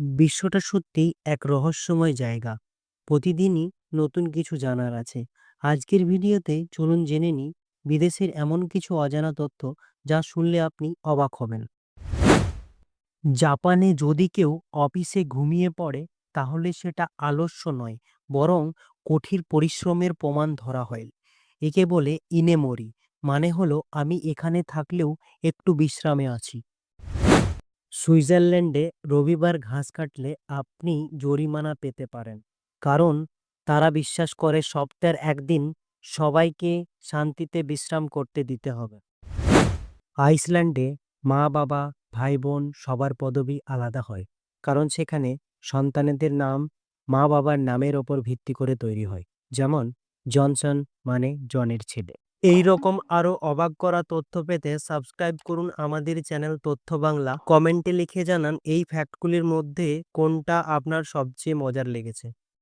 বিশ্বটা সত্যিই এক রহস্যময় জায়গা। প্রতিদিনই নতুন কিছু জানার আছে। আজকের ভিডিওতে চলুন জেনে নিই বিদেশের এমন কিছু অজানা তথ্য যা শুনলে আপনি অবাক হবেন। জাপানে যদি কেউ অফিসে ঘুমিয়ে পড়ে, তাহলে সেটা আলস্য নয়, বরং কঠিন পরিশ্রমের প্রমাণ ধরা হয়। একে বলে ইনেমোরি মানে হলো আমি এখানে থাকলেও একটু বিশ্রামে আছি। সুইজারল্যান্ডে রবিবার ঘাস কাটলে আপনি জরিমানা পেতে পারেন। কারণ তারা বিশ্বাস করে সপ্তাহের একদিন সবাইকে শান্তিতে বিশ্রাম করতে দিতে হবে। আইসল্যান্ডে মা বাবা ভাই বোন সবার পদবি আলাদা হয়। কারণ সেখানে সন্তানেদের নাম মা বাবার নামের ওপর ভিত্তি করে তৈরি হয়। যেমন, জনসন মানে জনের ছেলে। এই রকম আরও অবাক করা তথ্য পেতে সাবস্ক্রাইব করুন আমাদের চ্যানেল তথ্য বাংলা। কমেন্টে লিখে জানান এই ফ্যাক্টগুলির মধ্যে কোনটা আপনার সবচেয়ে মজার লেগেছে।